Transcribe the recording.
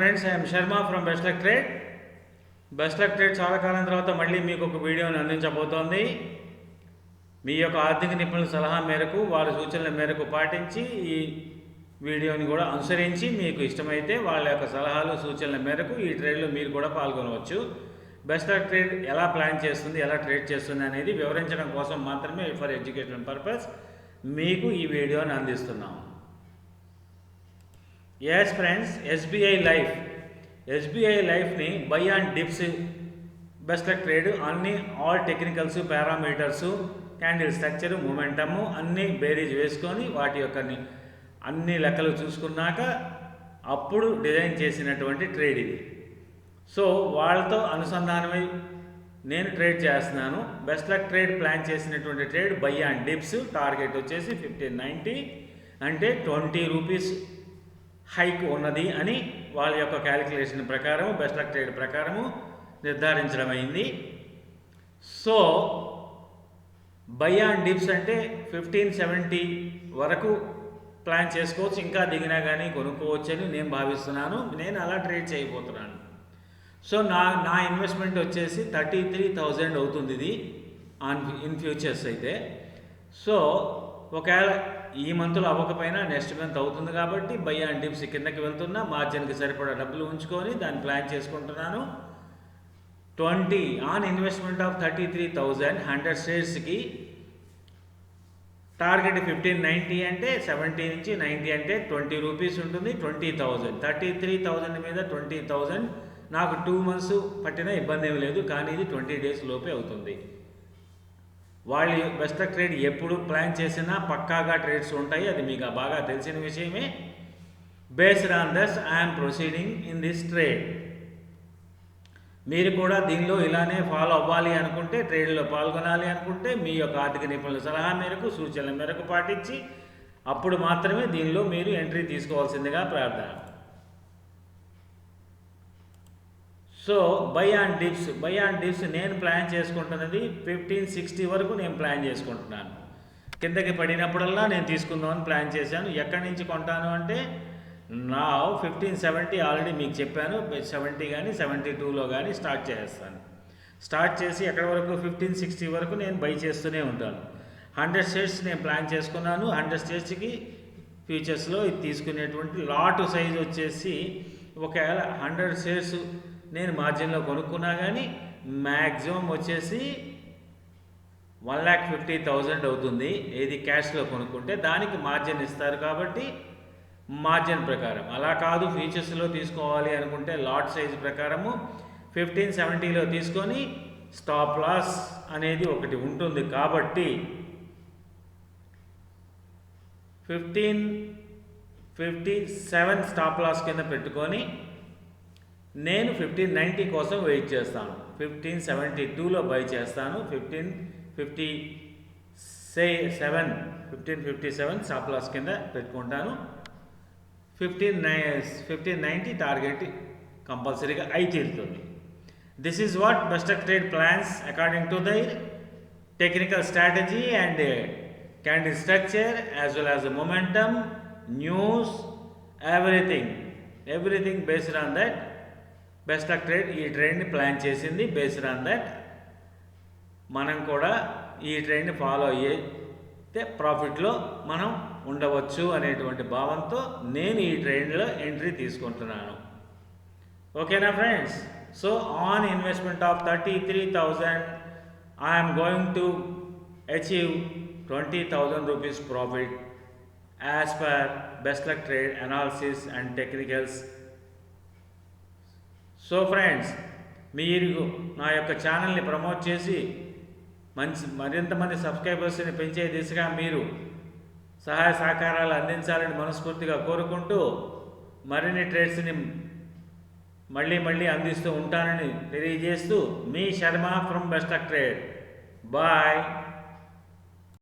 Friends I'm Sharma from best luck trade best luck trade చాలా కాలం తర్వాత మళ్ళీ మీకు ఒక వీడియోని అందించబోతోంది. మీ యొక్క ఆర్థిక నిపుణుల సలహా మేరకు వారి సూచనల మేరకు పాటించి ఈ వీడియోని కూడా అనుసరించి మీకు ఇష్టమైతే వాళ్ళ యొక్క సలహాలు సూచనల మేరకు ఈ ట్రేడ్లో మీరు కూడా పాల్గొనవచ్చు. బెస్ట్ ట్రేడ్ ఎలా ప్లాన్ చేస్తుంది ఎలా ట్రేడ్ చేస్తుంది అనేది వివరించడం కోసం మాత్రమే ఫర్ ఎడ్యుకేషన్ పర్పస్ మీకు ఈ వీడియోని అందిస్తున్నాం. Yes friends SBI life SBI లైఫ్ని buy and dips best luck trade అన్ని all technicals parameters candle structure momentum అన్ని బేరీజ్ వేసుకొని వాటి యొక్క అన్ని లెక్కలు చూసుకున్నాక అప్పుడు డిజైన్ చేసినటువంటి ట్రేడ్ ఇది. సో వాళ్ళతో అనుసంధానమై నేను ట్రేడ్ చేస్తున్నాను. బెస్ట్ లక్ ట్రేడ్ ప్లాన్ చేసినటువంటి trade buy and dips target వచ్చేసి ఫిఫ్టీన్ నైంటీ అంటే ట్వంటీ రూపీస్ హైక్ ఉన్నది అని వాళ్ళ యొక్క క్యాలిక్యులేషన్ ప్రకారం బెస్ట్ లక్ ట్రేడ్ ప్రకారము నిర్ధారించడమైంది సో బై ఆన్ డిప్స్ అంటే ఫిఫ్టీన్ సెవెంటీ వరకు ప్లాన్ చేసుకోవచ్చు ఇంకా దిగినా కానీ కొనుక్కోవచ్చు అని నేను భావిస్తున్నాను. నేను అలా ట్రేడ్ చేయబోతున్నాను. సో నా నా ఇన్వెస్ట్మెంట్ వచ్చేసి థర్టీ త్రీ థౌజండ్ అవుతుంది ఇది ఆన్ ఇన్ ఫ్యూచర్స్ అయితే. సో ఒకవేళ ఈ మంత్లో అవ్వకపోయినా నెక్స్ట్ మంత్ అవుతుంది కాబట్టి బై అండ్ డిప్స్ కిందకి వెళ్తున్నా మార్జిన్కి సరిపడా డబ్బులు ఉంచుకొని దాన్ని ప్లాన్ చేసుకుంటున్నాను. Twenty on investment of thirty three thousand hundred షేర్స్కి target fifteen ninety అంటే సెవెంటీ నుంచి నైంటీ అంటే ట్వంటీ రూపీస్ ఉంటుంది twenty thousand thirty three thousand మీద ట్వంటీ థౌజండ్ నాకు టూ మంత్స్ పట్టినా ఇబ్బంది ఏమి లేదు కానీ ఇది ట్వంటీ డేస్ లోపే అవుతుంది. వాళ్ళు బెస్ట్ ట్రేడ్ ఎప్పుడు ప్లాన్ చేసినా పక్కాగా ట్రేడ్స్ ఉంటాయి. అది మీకు బాగా తెలిసిన విషయమే. Based on this I'm proceeding in this trade. మీరు కూడా దీనిలో ఇలానే ఫాలో అవ్వాలి అనుకుంటే ట్రేడ్లో పాల్గొనాలి అనుకుంటే మీ యొక్క ఆర్థిక నిపుణుల సలహా మేరకు సూచనల మేరకు పాటించి అప్పుడు మాత్రమే దీనిలో మీరు ఎంట్రీ తీసుకోవాల్సిందిగా ప్రార్థన. So buy and dips buy and dips నేను ప్లాన్ చేసుకుంటున్నది ఫిఫ్టీన్ సిక్స్టీ వరకు నేను ప్లాన్ చేసుకుంటున్నాను. కిందకి పడినప్పుడల్లా నేను తీసుకుందామని ప్లాన్ చేశాను. ఎక్కడి నుంచి కొంటాను అంటే నా ఫిఫ్టీన్ సెవెంటీ ఆల్రెడీ మీకు చెప్పాను. సెవెంటీ కానీ సెవెంటీ టూలో కానీ స్టార్ట్ చేస్తాను. స్టార్ట్ చేసి ఎక్కడి వరకు? ఫిఫ్టీన్ సిక్స్టీ వరకు నేను బై చేస్తూనే ఉంటాను. హండ్రెడ్ షేర్స్ నేను ప్లాన్ చేసుకున్నాను. హండ్రెడ్ షేర్స్కి ఫ్యూచర్స్లో ఇది తీసుకునేటువంటి లాట్ సైజ్ వచ్చేసి ఒకవేళ హండ్రెడ్ షేర్స్ నేను మార్జిన్లో కొనుక్కున్నా కానీ మ్యాక్సిమం వచ్చేసి వన్ ల్యాక్ ఫిఫ్టీ థౌజండ్ అవుతుంది ఏది క్యాష్లో కొనుక్కుంటే దానికి మార్జిన్ ఇస్తారు కాబట్టి మార్జిన్ ప్రకారం. అలా కాదు ఫీచర్స్లో తీసుకోవాలి అనుకుంటే లాట్ సైజ్ ప్రకారము ఫిఫ్టీన్ సెవెంటీలో తీసుకొని స్టాప్ లాస్ అనేది ఒకటి ఉంటుంది కాబట్టి fifteen fifty seven stop loss కింద పెట్టుకొని నేను ఫిఫ్టీన్ నైంటీ కోసం వెయిట్ చేస్తాను. ఫిఫ్టీన్ సెవెంటీ టూలో బై చేస్తాను. Fifteen fifty say seven fifteen fifty seven stop loss కింద పెట్టుకుంటాను. ఫిఫ్టీన్ నై ఫిఫ్టీన్ నైంటీ టార్గెట్ కంపల్సరీగా అయి తీరుతుంది. This is what best trade plans according to the technical strategy and candle structure as well as momentum news everything everything based on that best trade ఈ ట్రేడ్ని plan చేసింది based on that మనం కూడా ఈ ట్రైన్ని follow అయ్యితే ప్రాఫిట్లో మనం ఉండవచ్చు అనేటువంటి భావంతో నేను ఈ ట్రైన్లో ఎంట్రీ తీసుకుంటున్నాను. ఓకేనా friends so on investment of thirty three thousand I'm going to achieve twenty thousand rupees profit as per best luck trade analysis and technicals so friends మీరు నా యొక్క ఛానల్ని ప్రమోట్ చేసి మంచి మరింత మంది సబ్స్క్రైబర్స్ని పెంచే దిశగా మీరు సహాయ సహకారాలు అందించాలని మనస్ఫూర్తిగా కోరుకుంటూ మరిన్ని ట్రేడ్స్ని మళ్ళీ మళ్ళీ అందిస్తూ ఉంటానని తెలియజేస్తూ మీ Sharma from best trade bye